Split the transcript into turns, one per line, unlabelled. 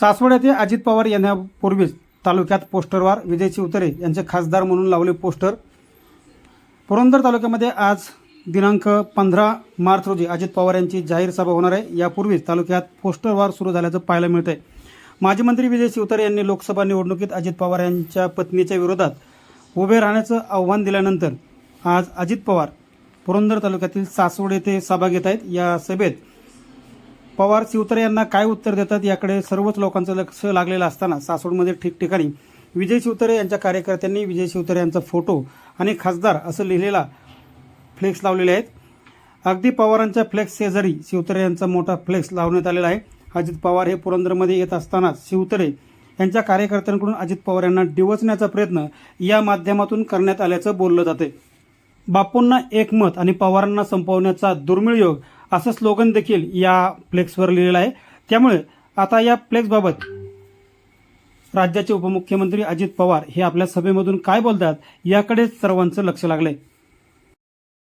सासवड येथे अजित पवार यांच्यापूर्वीच तालुक्यात पोस्टरवार विजय चिवतरे यांचे खासदार म्हणून लावले पोस्टर. पुरंदर तालुक्यामध्ये आज दिनांक पंधरा मार्च रोजी अजित पवार यांची जाहीर सभा होणार आहे. यापूर्वीच तालुक्यात पोस्टरवार सुरू झाल्याचं पाहायला मिळतंय. माजी मंत्री विजय शिवतरे यांनी लोकसभा निवडणुकीत अजित पवार यांच्या पत्नीच्या विरोधात उभे राहण्याचं आव्हान दिल्यानंतर आज अजित पवार पुरंदर तालुक्यातील सासवड येथे सभा घेत आहेत. या सभेत पवार शिवतरे यांना काय उत्तर देतात याकडे सर्वच लोकांचं लक्ष लागलेलं असताना सासवडमध्ये ठिकठिकाणी विजय शिवतरे यांच्या कार्यकर्त्यांनी विजय शिवतरे यांचा फोटो आणि खासदार असं लिहिलेला फ्लेक्स लावलेले आहेत. अगदी पवारांच्या फ्लेक्स शेजारी शिवतरे यांचा मोठा फ्लेक्स लावण्यात आलेला आहे. अजित पवार हे पुरंदरमध्ये येत असताना शिवतरे यांच्या कार्यकर्त्यांकडून अजित पवार यांना डिवचण्याचा प्रयत्न या माध्यमातून करण्यात आल्याचं बोललं जाते बापूंना एकमत आणि पवारांना संपवण्याचा दुर्मिळ योग असं स्लोगन देखील या फ्लेक्सवर लिहिलेलं आहे. त्यामुळे आता या फ्लेक्सबाबत राज्याचे उपमुख्यमंत्री अजित पवार हे आपल्या सभेमधून काय बोलतात याकडे सर्वांचं लक्ष लागलंय.